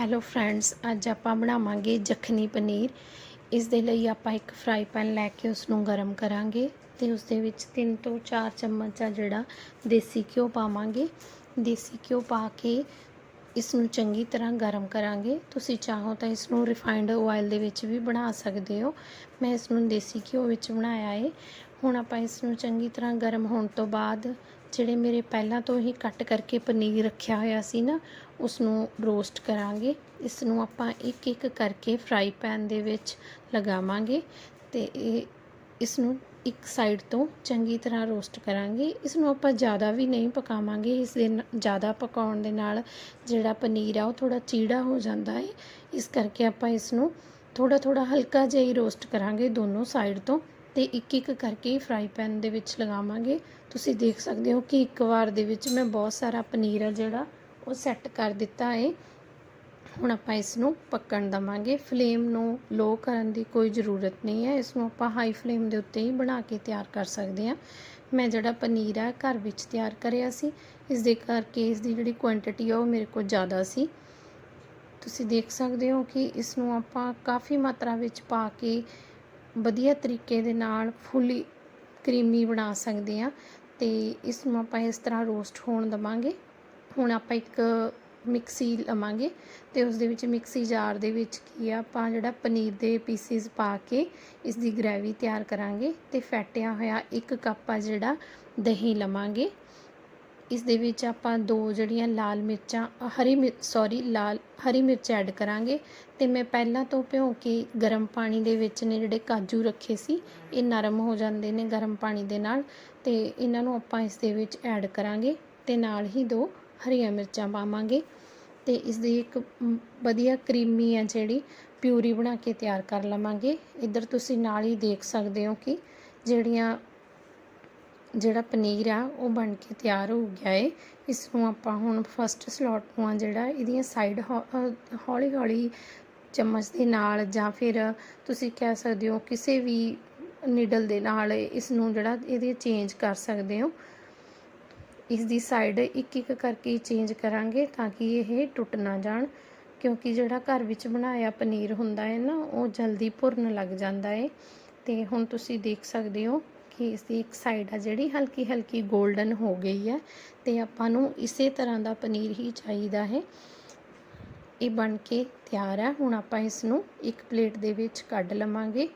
Hello friends ਅੱਜ ਆਪਾਂ ਬਣਾਵਾਂਗੇ ਜਖਨੀ ਪਨੀਰ। ਇਸ ਦੇ ਲਈ ਆਪਾਂ ਇੱਕ ਫਰਾਈ ਪੈਨ ਲੈ ਕੇ ਉਸ ਨੂੰ ਗਰਮ ਕਰਾਂਗੇ ਤੇ ਉਸ ਦੇ ਵਿੱਚ 3 ਤੋਂ 4 ਚਮਚ ਆ ਜਿਹੜਾ ਦੇਸੀ ਘਿਓ ਪਾਵਾਂਗੇ। ਦੇਸੀ ਘਿਓ ਪਾ ਕੇ ਇਸ ਨੂੰ ਚੰਗੀ ਤਰ੍ਹਾਂ ਗਰਮ ਕਰਾਂਗੇ। ਤੁਸੀਂ ਚਾਹੋ ਤਾਂ ਇਸ ਨੂੰ ਰਿਫਾਈਨਡ ਆਇਲ ਦੇ ਵਿੱਚ ਵੀ ਬਣਾ ਸਕਦੇ ਹੋ। ਮੈਂ ਇਸ ਨੂੰ ਦੇਸੀ ਘਿਓ ਵਿੱਚ ਬਣਾਇਆ ਏ। ਹੁਣ ਆਪਾਂ ਇਸ ਨੂੰ ਚੰਗੀ ਤਰ੍ਹਾਂ ਗਰਮ ਹੋਣ ਤੋਂ ਬਾਅਦ ਜਿਹੜੇ ਮੇਰੇ ਪਹਿਲਾਂ ਤੋਂ ਹੀ ਕੱਟ ਕਰਕੇ ਪਨੀਰ ਰੱਖਿਆ ਹੋਇਆ ਸੀ ਨਾ ਉਸ ਨੂੰ ਰੋਸਟ ਕਰਾਂਗੇ। ਇਸ ਨੂੰ ਆਪਾਂ ਇੱਕ ਇੱਕ ਕਰਕੇ ਫਰਾਈ ਪੈਨ ਦੇ ਵਿੱਚ ਲਗਾਵਾਂਗੇ ਤੇ ਇਹ ਇਸ ਨੂੰ ਇੱਕ ਸਾਈਡ ਤੋਂ ਚੰਗੀ ਤਰ੍ਹਾਂ ਰੋਸਟ ਕਰਾਂਗੇ। ਇਸ ਨੂੰ ਆਪਾਂ ਜ਼ਿਆਦਾ ਵੀ ਨਹੀਂ ਪਕਾਵਾਂਗੇ, ਇਸ ਦੇ ਜ਼ਿਆਦਾ ਪਕਾਉਣ ਦੇ ਨਾਲ ਜਿਹੜਾ ਪਨੀਰ ਆ, ਉਹ ਥੋੜਾ ਚੀੜਾ ਹੋ ਜਾਂਦਾ ਹੈ ਇਸ ਕਰਕੇ ਆਪਾਂ ਇਸ ਨੂੰ ਥੋੜਾ ਥੋੜਾ ਹਲਕਾ ਜਿਹਾ ਹੀ ਰੋਸਟ ਕਰਾਂਗੇ ਦੋਨੋਂ ਸਾਈਡ ਤੋਂ। ਤੇ ਇੱਕ ਇੱਕ ਕਰਕੇ ਫਰਾਈ ਪੈਨ ਦੇ ਵਿੱਚ ਲਗਾਵਾਂਗੇ। ਤੁਸੀਂ ਦੇਖ ਸਕਦੇ ਹੋ ਕਿ ਇੱਕ ਵਾਰ ਦੇ ਵਿੱਚ ਮੈਂ ਬਹੁਤ ਸਾਰਾ ਪਨੀਰ ਆ ਜਿਹੜਾ, ਉਹ ਸੈੱਟ ਕਰ ਦਿੱਤਾ ਹੈ ਹੁਣ ਆਪਾਂ ਇਸ ਨੂੰ ਪੱਕਣ ਦਵਾਂਗੇ। ਫਲੇਮ ਨੂੰ ਲੋ ਕਰਨ ਦੀ ਕੋਈ ਜ਼ਰੂਰਤ ਨਹੀਂ ਹੈ। ਇਸ ਨੂੰ ਆਪਾਂ ਹਾਈ ਫਲੇਮ ਦੇ ਉੱਤੇ ਹੀ ਬਣਾ ਕੇ ਤਿਆਰ ਕਰ ਸਕਦੇ ਹਾਂ। ਮੈਂ ਜਿਹੜਾ ਪਨੀਰ ਆ, ਘਰ ਵਿੱਚ ਤਿਆਰ ਕਰਿਆ ਸੀ। ਇਸ ਦੇ ਕਰਕੇ ਇਸ ਦੀ ਜਿਹੜੀ ਕੁਆਂਟੀਟੀ ਆ, ਉਹ ਮੇਰੇ ਕੋਲ ਜ਼ਿਆਦਾ ਸੀ। ਤੁਸੀਂ ਦੇਖ ਸਕਦੇ ਹੋ ਕਿ ਇਸ ਨੂੰ ਆਪਾਂ ਕਾਫੀ ਮਾਤਰਾ ਵਿੱਚ ਪਾ ਕੇ ਵਧੀਆ ਤਰੀਕੇ ਦੇ ਨਾਲ ਫੁੱਲੀ ਕਰੀਮੀ ਬਣਾ ਸਕਦੇ ਹਾਂ ਤੇ ਇਸ ਨੂੰ ਆਪਾਂ ਇਸ ਤਰ੍ਹਾਂ ਰੋਸਟ ਹੋਣ ਦਵਾਂਗੇ। ਹੁਣ ਆਪਾਂ ਇੱਕ ਮਿਕਸੀ ਲਵਾਂਗੇ ਤੇ ਉਸ ਦੇ ਵਿੱਚ ਮਿਕਸੀ ਜਾਰ ਦੇ ਵਿੱਚ ਕੀ ਆ, ਆਪਾਂ ਜਿਹੜਾ ਪਨੀਰ ਦੇ ਪੀਸਿਸ ਪਾ ਕੇ ਇਸ ਦੀ ਗ੍ਰੇਵੀ ਤਿਆਰ ਕਰਾਂਗੇ ਤੇ ਫੈਟਿਆ ਹੋਇਆ ਇੱਕ ਕੱਪ ਆ ਜਿਹੜਾ ਦਹੀਂ ਲਵਾਂਗੇ। ਇਸ ਦੇ ਵਿੱਚ ਆਪਾਂ ਦੋ ਜਿਹੜੀਆਂ ਲਾਲ ਮਿਰਚਾਂ ਹਰੀ ਮਿਰਚ ਸੌਰੀ ਲਾਲ, ਹਰੀ ਮਿਰਚ ਐਡ ਕਰਾਂਗੇ। ਤੇ ਮੈਂ ਪਹਿਲਾਂ ਤੋਂ ਭਿਉਂ ਕੇ ਗਰਮ ਪਾਣੀ ਦੇ ਵਿੱਚ ਨੇ ਜਿਹੜੇ ਕਾਜੂ ਰੱਖੇ ਸੀ, ਇਹ ਨਰਮ ਹੋ ਜਾਂਦੇ ਨੇ ਗਰਮ ਪਾਣੀ ਦੇ ਨਾਲ। ਤੇ ਇਹਨਾਂ ਨੂੰ ਆਪਾਂ ਇਸ ਦੇ ਵਿੱਚ ਐਡ ਕਰਾਂਗੇ ਤੇ ਨਾਲ ਹੀ ਦੋ ਹਰੀਆਂ ਮਿਰਚਾਂ ਪਾਵਾਂਗੇ। ਤੇ ਇਸ ਦੀ ਇੱਕ ਵਧੀਆ ਕਰੀਮੀ ਆ ਜਿਹੜੀ, ਪਿਊਰੀ ਬਣਾ ਕੇ ਤਿਆਰ ਕਰ ਲਵਾਂਗੇ। ਇੱਧਰ ਤੁਸੀਂ ਨਾਲ ਹੀ ਦੇਖ ਸਕਦੇ ਹੋ ਕਿ ਜਿਹੜੀਆਂ ਜਿਹੜਾ ਪਨੀਰ ਆ, ਉਹ ਬਣ ਕੇ ਤਿਆਰ ਹੋ ਗਿਆ ਏ। ਇਸ ਨੂੰ ਆਪਾਂ ਹੁਣ ਫਸਟ ਸਲੋਟ ਨੂੰ ਆ ਜਿਹੜਾ ਇਹਦੀਆਂ ਸਾਈਡ ਹੌਲੀ ਹੌਲੀ ਚਮਚ ਦੇ ਨਾਲ ਜਾਂ ਫਿਰ ਤੁਸੀਂ ਕਹਿ ਸਕਦੇ ਹੋ ਕਿਸੇ ਵੀ ਨੀਡਲ ਦੇ ਨਾਲ ਇਸ ਨੂੰ ਜਿਹੜਾ ਇਹਦੇ ਚੇਂਜ ਕਰ ਸਕਦੇ ਹੋ। ਇਸ ਦੀ ਸਾਈਡ ਇੱਕ ਇੱਕ ਕਰਕੇ ਚੇਂਜ ਕਰਾਂਗੇ ਤਾਂ ਕਿ ਇਹ ਟੁੱਟ ਨਾ ਜਾਣ, ਕਿਉਂਕਿ ਜਿਹੜਾ ਘਰ ਵਿੱਚ ਬਣਾਇਆ ਪਨੀਰ ਹੁੰਦਾ ਹੈ ਨਾ, ਉਹ ਜਲਦੀ ਭੁਰਨ ਲੱਗ ਜਾਂਦਾ ਹੈ ਤੇ ਹੁਣ ਤੁਸੀਂ ਦੇਖ ਸਕਦੇ ਹੋ ਕਿ ਇਸ ਦੀ ਇੱਕ ਸਾਈਡ ਆ ਜਿਹੜੀ ਹਲਕੀ ਹਲਕੀ 골ਡਨ ਹੋ ਗਈ ਹੈ ਤੇ ਆਪਾਂ ਨੂੰ ਇਸੇ ਤਰ੍ਹਾਂ ਦਾ ਪਨੀਰ ਹੀ ਚਾਹੀਦਾ ਹੈ। ਇਹ ਬਣ ਕੇ ਤਿਆਰ ਹੈ। ਹੁਣ ਆਪਾਂ ਇਸ ਨੂੰ ਇੱਕ ਪਲੇਟ ਦੇ ਵਿੱਚ ਕੱਢ ਲਵਾਂਗੇ।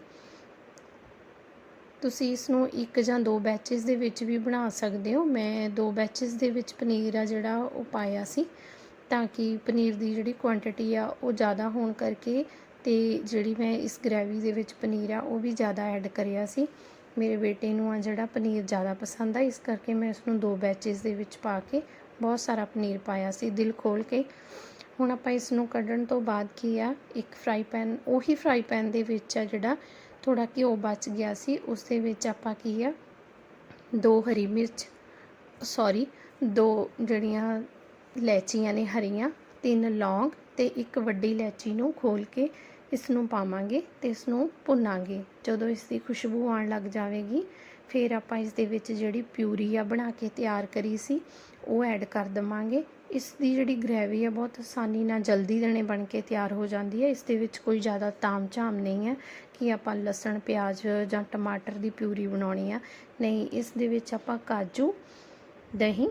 ਤੁਸੀਂ ਇਸ ਨੂੰ ਇੱਕ ਜਾਂ ਦੋ ਬੈਚਸ ਦੇ ਵਿੱਚ ਵੀ ਬਣਾ ਸਕਦੇ ਹੋ। ਮੈਂ ਦੋ ਬੈਚਸ ਦੇ ਵਿੱਚ ਪਨੀਰ ਆ ਜਿਹੜਾ ਉਹ ਪਾਇਆ ਸੀ ਤਾਂ ਕਿ ਪਨੀਰ ਦੀ ਜਿਹੜੀ ਕੁਆਂਟੀਟੀ ਆ ਉਹ ਜ਼ਿਆਦਾ ਹੋਣ ਕਰਕੇ ਤੇ ਜਿਹੜੀ ਮੈਂ ਇਸ ਗ੍ਰੇਵੀ ਦੇ ਵਿੱਚ ਪਨੀਰ ਆ ਉਹ ਵੀ ਜ਼ਿਆਦਾ ਐਡ ਕਰਿਆ ਸੀ। ਮੇਰੇ ਬੇਟੇ ਨੂੰ ਆ ਜਿਹੜਾ ਪਨੀਰ ਜ਼ਿਆਦਾ ਪਸੰਦ ਆ, ਇਸ ਕਰਕੇ ਮੈਂ ਇਸ ਨੂੰ ਦੋ ਬੈਚਸ ਦੇ ਵਿੱਚ ਪਾ ਕੇ ਬਹੁਤ ਸਾਰਾ ਪਨੀਰ ਪਾਇਆ ਸੀ, ਦਿਲ ਖੋਲ ਕੇ। ਹੁਣ ਆਪਾਂ ਇਸ ਨੂੰ ਕੱਢਣ ਤੋਂ ਬਾਅਦ ਕੀ ਆ, ਇੱਕ ਫਰਾਈ ਪੈਨ ਉਹੀ ਫਰਾਈ ਪੈਨ ਦੇ ਵਿੱਚ ਆ ਜਿਹੜਾ ਥੋੜਾ ਘਿਓ ਬਚ ਗਿਆ ਸੀ ਉਸ ਦੇ ਵਿੱਚ ਆਪਾਂ ਕੀ ਆ, ਦੋ ਹਰੀ ਮਿਰਚ ਸੌਰੀ ਦੋ ਜਿਹੜੀਆਂ ਇਲਾਇਚੀਆਂ ਨੇ ਹਰੀਆਂ, ਤਿੰਨ ਲੌਂਗ ਤੇ ਇੱਕ ਵੱਡੀ ਇਲਾਇਚੀ ਨੂੰ ਖੋਲ ਕੇ ਇਸ ਨੂੰ ਪਾਵਾਂਗੇ ਤੇ ਇਸ ਨੂੰ ਭੁੰਨਾਂਗੇ। ਜਦੋਂ ਇਸ ਦੀ ਖੁਸ਼ਬੂ ਆਉਣ ਲੱਗ ਜਾਵੇਗੀ, ਫਿਰ ਆਪਾਂ ਇਸ ਦੇ ਵਿੱਚ ਜਿਹੜੀ ਪਿਊਰੀ ਆ ਬਣਾ ਕੇ ਤਿਆਰ ਕਰੀ ਸੀ, ਉਹ ਐਡ ਕਰ ਦਵਾਂਗੇ। ਇਸ ਦੀ ਜਿਹੜੀ ਗ੍ਰੇਵੀ ਆ, ਬਹੁਤ ਆਸਾਨੀ ਨਾਲ ਜਲਦੀ ਦੇਣੇ ਬਣ ਕੇ ਤਿਆਰ ਹੋ ਜਾਂਦੀ ਹੈ। ਇਸ ਦੇ ਵਿੱਚ ਕੋਈ ਜ਼ਿਆਦਾ ਤਾਮ-ਝਾਮ ਨਹੀਂ ਹੈ ਕਿ ਆਪਾਂ ਲਸਣ, ਪਿਆਜ਼ ਜਾਂ ਟਮਾਟਰ ਦੀ ਪਿਊਰੀ ਬਣਾਉਣੀ ਆ। ਨਹੀਂ ਇਸ ਦੇ ਵਿੱਚ ਆਪਾਂ ਕਾਜੂ, ਦਹੀਂ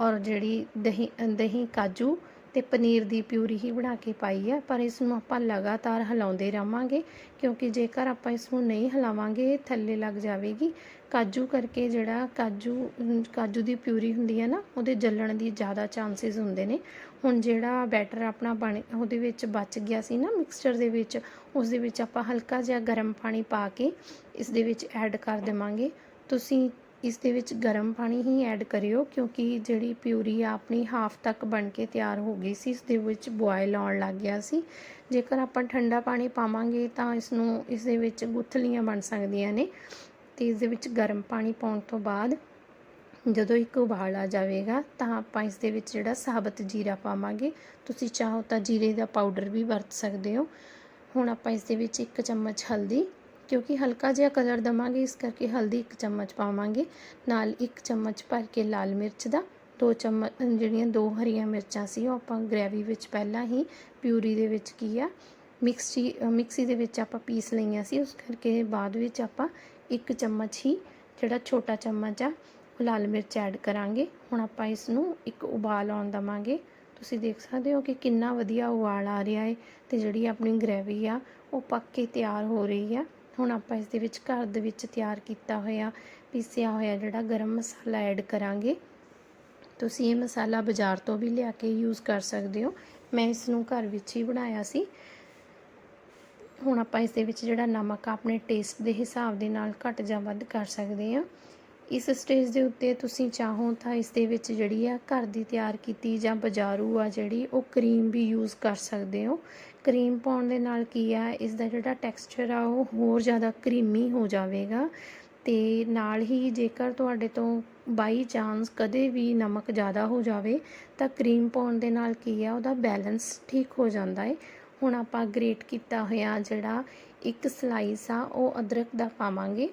ਔਰ ਜਿਹੜੀ ਦਹੀਂ ਦਹੀਂ ਕਾਜੂ ਤੇ ਪਨੀਰ ਦੀ ਪਿਊਰੀ ਹੀ ਬਣਾ ਕੇ ਪਾਈ ਹੈ, ਪਰ ਇਸ ਨੂੰ ਆਪਾਂ ਲਗਾਤਾਰ ਹਿਲਾਉਂਦੇ ਰਵਾਂਗੇ ਕਿਉਂਕਿ ਜੇਕਰ ਆਪਾਂ ਇਸ ਨੂੰ ਨਹੀਂ ਹਿਲਾਵਾਂਗੇ ਇਹ ਥੱਲੇ ਲੱਗ ਜਾਵੇਗੀ। ਕਾਜੂ ਕਰਕੇ ਜਿਹੜਾ ਕਾਜੂ ਕਾਜੂ ਦੀ ਪਿਊਰੀ ਹੁੰਦੀ ਹੈ ਨਾ, ਉਹਦੇ ਜਲਣ ਦੀ ਜ਼ਿਆਦਾ ਚਾਂਸਸ ਹੁੰਦੇ ਨੇ। ਹੁਣ ਜਿਹੜਾ ਬੈਟਰ ਆਪਣਾ ਬਣ, ਉਹਦੇ ਵਿੱਚ ਬਚ ਗਿਆ ਸੀ ਨਾ ਮਿਕਸਚਰ ਦੇ ਵਿੱਚ ਉਸ ਦੇ ਵਿੱਚ ਆਪਾਂ ਹਲਕਾ ਜਿਹਾ ਗਰਮ ਪਾਣੀ ਪਾ ਕੇ ਇਸ ਦੇ ਵਿੱਚ ਐਡ ਕਰ ਦੇਵਾਂਗੇ। ਤੁਸੀਂ ਇਸ ਦੇ ਵਿੱਚ ਗਰਮ ਪਾਣੀ ਹੀ ਐਡ ਕਰਿਓ, ਕਿਉਂਕਿ ਜਿਹੜੀ ਪਿਊਰੀ ਆ ਆਪਣੀ ਹਾਫ ਤੱਕ ਬਣ ਕੇ ਤਿਆਰ ਹੋ ਗਈ ਸੀ, ਇਸ ਦੇ ਵਿੱਚ ਬੋਇਲ ਆਉਣ ਲੱਗ ਗਿਆ ਸੀ। ਜੇਕਰ ਆਪਾਂ ਠੰਡਾ ਪਾਣੀ ਪਾਵਾਂਗੇ ਤਾਂ ਇਸ ਨੂੰ ਇਸ ਦੇ ਵਿੱਚ ਗੁੱਥਲੀਆਂ ਬਣ ਸਕਦੀਆਂ ਨੇ। ਤੇ ਇਸ ਦੇ ਵਿੱਚ ਗਰਮ ਪਾਣੀ ਪਾਉਣ ਤੋਂ ਬਾਅਦ ਜਦੋਂ ਇੱਕ ਉਬਾਲ ਆ ਜਾਵੇਗਾ, ਤਾਂ ਆਪਾਂ ਇਸ ਦੇ ਵਿੱਚ ਜਿਹੜਾ ਸਾਬਤ ਜੀਰਾ ਪਾਵਾਂਗੇ। ਤੁਸੀਂ ਚਾਹੋ ਤਾਂ ਜੀਰੇ ਦਾ ਪਾਊਡਰ ਵੀ ਵਰਤ ਸਕਦੇ ਹੋ। ਹੁਣ ਆਪਾਂ ਇਸ ਦੇ ਵਿੱਚ ਇੱਕ ਚਮਚ ਹਲਦੀ ਕਿਉਂਕਿ ਹਲਕਾ ਜਿਹਾ ਕਲਰ ਦਵਾਂਗੇ, ਇਸ ਕਰਕੇ ਹਲਦੀ ਇੱਕ ਚਮਚ ਪਾਵਾਂਗੇ। ਨਾਲ ਇੱਕ ਚਮਚ ਭਰ ਕੇ ਲਾਲ ਮਿਰਚ ਦਾ, ਦੋ ਚਮਚ ਜਿਹੜੀਆਂ ਦੋ ਹਰੀਆਂ ਮਿਰਚਾਂ ਸੀ, ਉਹ ਆਪਾਂ ਗ੍ਰੇਵੀ ਵਿੱਚ ਪਹਿਲਾਂ ਹੀ ਪਿਊਰੀ ਦੇ ਵਿੱਚ ਕੀ ਆ, ਮਿਕਸੀ ਮਿਕਸੀ ਦੇ ਵਿੱਚ ਆਪਾਂ ਪੀਸ ਲਈਆਂ ਸੀ, ਉਸ ਕਰਕੇ ਬਾਅਦ ਵਿੱਚ ਆਪਾਂ ਇੱਕ ਚਮਚ ਹੀ, ਜਿਹੜਾ ਛੋਟਾ ਚਮਚ ਆ, ਉਹ ਲਾਲ ਮਿਰਚ ਐਡ ਕਰਾਂਗੇ। ਹੁਣ ਆਪਾਂ ਇਸ ਨੂੰ ਇੱਕ ਉਬਾਲ ਆਉਣ ਦਵਾਂਗੇ। ਤੁਸੀਂ ਦੇਖ ਸਕਦੇ ਹੋ ਕਿ ਕਿੰਨਾ ਵਧੀਆ ਉਬਾਲ ਆ ਰਿਹਾ ਹੈ ਤੇ ਜਿਹੜੀ ਆਪਣੀ ਗ੍ਰੇਵੀ ਆ, ਉਹ ਪੱਕ ਕੇ ਤਿਆਰ ਹੋ ਰਹੀ ਆ। ਹੁਣ ਆਪਾਂ ਇਸ ਦੇ ਵਿੱਚ ਘਰ ਦੇ ਵਿੱਚ ਤਿਆਰ ਕੀਤਾ ਹੋਇਆ, ਪੀਸਿਆ ਹੋਇਆ ਜਿਹੜਾ ਗਰਮ ਮਸਾਲਾ ਐਡ ਕਰਾਂਗੇ। ਤੁਸੀਂ ਇਹ ਮਸਾਲਾ ਬਾਜ਼ਾਰ ਤੋਂ ਵੀ ਲਿਆ ਕੇ ਯੂਜ਼ ਕਰ ਸਕਦੇ ਹੋ। ਮੈਂ ਇਸ ਨੂੰ ਘਰ ਵਿੱਚ ਹੀ ਬਣਾਇਆ ਸੀ। ਹੁਣ ਆਪਾਂ ਇਸ ਦੇ ਵਿੱਚ ਜਿਹੜਾ ਨਮਕ ਆ, ਆਪਣੇ ਟੇਸਟ ਦੇ ਹਿਸਾਬ ਦੇ ਨਾਲ ਘੱਟ ਜਾਂ ਵੱਧ ਕਰ ਸਕਦੇ ਹਾਂ। ਇਸ ਸਟੇਜ ਦੇ ਉੱਤੇ ਤੁਸੀਂ ਚਾਹੋ ਤਾਂ ਇਸ ਦੇ ਵਿੱਚ ਜਿਹੜੀ ਆ ਘਰ ਦੀ ਤਿਆਰ ਕੀਤੀ ਜਾਂ ਬਾਜ਼ਾਰੂ ਆ ਜਿਹੜੀ, ਉਹ ਕਰੀਮ ਵੀ ਯੂਜ਼ ਕਰ ਸਕਦੇ ਹੋ। ਕਰੀਮ ਪਾਉਣ ਦੇ ਨਾਲ ਕੀ ਆ, ਇਸ ਦਾ ਜਿਹੜਾ ਟੈਕਸਚਰ ਆ, ਉਹ ਹੋਰ ਜ਼ਿਆਦਾ ਕਰੀਮੀ ਹੋ ਜਾਵੇਗਾ। ਤੇ ਨਾਲ ਹੀ ਜੇਕਰ ਤੁਹਾਡੇ ਤੋਂ ਬਾਈ ਚਾਂਸ ਕਦੇ ਵੀ ਨਮਕ ਜ਼ਿਆਦਾ ਹੋ ਜਾਵੇ, ਤਾਂ ਕਰੀਮ ਪਾਉਣ ਦੇ ਨਾਲ ਕੀ ਆ, ਉਹਦਾ ਬੈਲੈਂਸ ਠੀਕ ਹੋ ਜਾਂਦਾ ਹੈ ਹੁਣ ਆਪਾਂ ਗ੍ਰੇਟ ਕੀਤਾ ਹੋਇਆ ਜਿਹੜਾ ਇੱਕ ਸਲਾਈਸ ਆ, ਉਹ ਅਦਰਕ ਦਾ ਪਾਵਾਂਗੇ।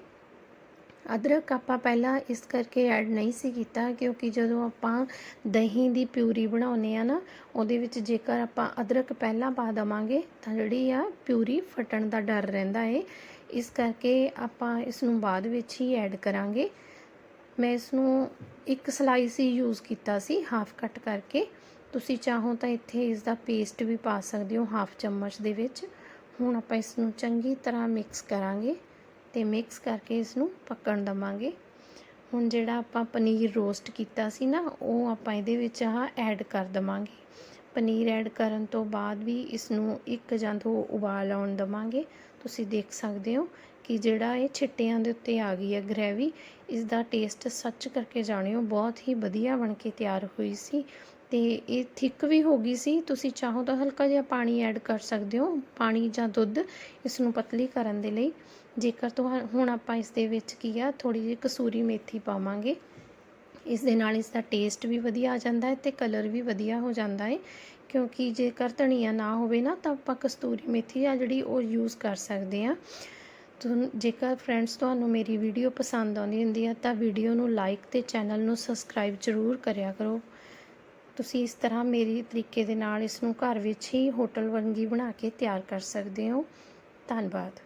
ਅਦਰਕ ਆਪਾਂ ਪਹਿਲਾਂ ਇਸ ਕਰਕੇ ਐਡ ਨਹੀਂ ਸੀ ਕੀਤਾ ਕਿਉਂਕਿ ਜਦੋਂ ਆਪਾਂ ਦਹੀਂ ਦੀ ਪਿਊਰੀ ਬਣਾਉਨੇ ਆ ਨਾ, ਉਹਦੇ ਵਿੱਚ ਜੇਕਰ ਆਪਾਂ ਅਦਰਕ ਪਹਿਲਾਂ ਪਾ ਦਵਾਂਗੇ ਤਾਂ ਜਿਹੜੀ ਆ ਪਿਊਰੀ ਫਟਣ ਦਾ ਡਰ ਰਹਿੰਦਾ ਏ। ਇਸ ਕਰਕੇ ਆਪਾਂ ਇਸ ਨੂੰ ਬਾਅਦ ਵਿੱਚ ਹੀ ਐਡ ਕਰਾਂਗੇ। ਮੈਂ ਇਸ ਨੂੰ ਇੱਕ ਸਲਾਈਸ ਹੀ ਯੂਜ਼ ਕੀਤਾ ਸੀ ਹਾਫ ਕੱਟ ਕਰਕੇ। ਤੁਸੀਂ ਚਾਹੋ ਤਾਂ ਇੱਥੇ ਇਸ ਦਾ ਪੇਸਟ ਵੀ ਪਾ ਸਕਦੇ ਹੋ ਹਾਫ ਚਮਚ ਦੇ ਵਿੱਚ। ਹੁਣ ਆਪਾਂ ਇਸ ਨੂੰ ਚੰਗੀ ਤਰ੍ਹਾਂ ਮਿਕਸ ਕਰਾਂਗੇ। ਤੇ ਮਿਕਸ ਕਰਕੇ ਇਸ ਨੂੰ ਪੱਕਣ ਦਵਾਂਗੇ। ਹੁਣ ਜਿਹੜਾ ਆਪਾਂ ਪਨੀਰ ਰੋਸਟ ਕੀਤਾ ਸੀ ਨਾ, ਉਹ ਆਪਾਂ ਇਹਦੇ ਵਿੱਚ ਆਹ ਐਡ ਕਰ ਦਵਾਂਗੇ। ਪਨੀਰ ਐਡ ਕਰਨ ਤੋਂ ਬਾਅਦ ਵੀ ਇਸ ਨੂੰ ਇੱਕ ਜਾਂ ਦੋ ਉਬਾਲ ਆਉਣ ਦਵਾਂਗੇ। ਤੁਸੀਂ ਦੇਖ ਸਕਦੇ ਹੋ ਕਿ ਜਿਹੜਾ ਇਹ ਛਿੱਟਿਆਂ ਦੇ ਉੱਤੇ ਆ ਗਈ ਹੈ ਗ੍ਰੇਵੀ ਇਸ ਦਾ ਟੇਸਟ ਸੱਚ ਕਰਕੇ ਜਾਣਿਓ, ਬਹੁਤ ਹੀ ਵਧੀਆ ਬਣ ਕੇ ਤਿਆਰ ਹੋਈ ਸੀ। ਤੇ ਇਹ ਥਿੱਕ ਵੀ ਹੋ ਗਈ ਸੀ। ਤੁਸੀਂ ਚਾਹੋ ਤਾਂ ਹਲਕਾ ਜਿਹਾ ਪਾਣੀ ਐਡ ਕਰ ਸਕਦੇ ਹੋ, ਪਾਣੀ ਜਾਂ ਦੁੱਧ ਇਸ ਨੂੰ ਪਤਲੀ ਕਰਨ ਦੇ ਲਈ। ਜੇਕਰ ਤੁਹਾ, ਹੁਣ ਆਪਾਂ ਇਸ ਦੇ ਵਿੱਚ ਕੀ ਆ ਥੋੜੀ ਜਿਹੀ ਕਸੂਰੀ ਮੇਥੀ ਪਾਵਾਂਗੇ। ਇਸ ਦੇ ਨਾਲ ਇਸ ਦਾ ਟੇਸਟ ਵੀ ਵਧੀਆ ਆ ਜਾਂਦਾ ਹੈ ਤੇ ਕਲਰ ਵੀ ਵਧੀਆ ਹੋ ਜਾਂਦਾ ਹੈ। ਕਿਉਂਕਿ ਜੇਕਰ ਧਨੀਆ ਨਾ ਹੋਵੇ ਨਾ, ਤਾਂ ਆਪਾਂ ਕਸਤੂਰੀ ਮੇਥੀ ਆ ਜਿਹੜੀ ਉਹ ਯੂਜ਼ ਕਰ ਸਕਦੇ ਆ ਤੁਹਾਨੂੰ ਜੇਕਰ ਫਰੈਂਡਸ ਤੁਹਾਨੂੰ ਮੇਰੀ ਵੀਡੀਓ ਪਸੰਦ ਆਉਂਦੀ ਹੁੰਦੀ ਹੈ ਤਾਂ ਵੀਡੀਓ ਨੂੰ ਲਾਈਕ ਤੇ ਚੈਨਲ ਨੂੰ ਸਬਸਕ੍ਰਾਈਬ ਜ਼ਰੂਰ ਕਰਿਆ ਕਰੋ। ਤੁਸੀਂ ਇਸ ਤਰ੍ਹਾਂ ਮੇਰੀ ਤਰੀਕੇ ਦੇ ਨਾਲ ਇਸ ਨੂੰ ਘਰ ਵਿੱਚ ਹੀ ਹੋਟਲ ਵੰਗੀ ਬਣਾ ਕੇ ਤਿਆਰ ਕਰ ਸਕਦੇ ਹੋ। ਧੰਨਵਾਦ।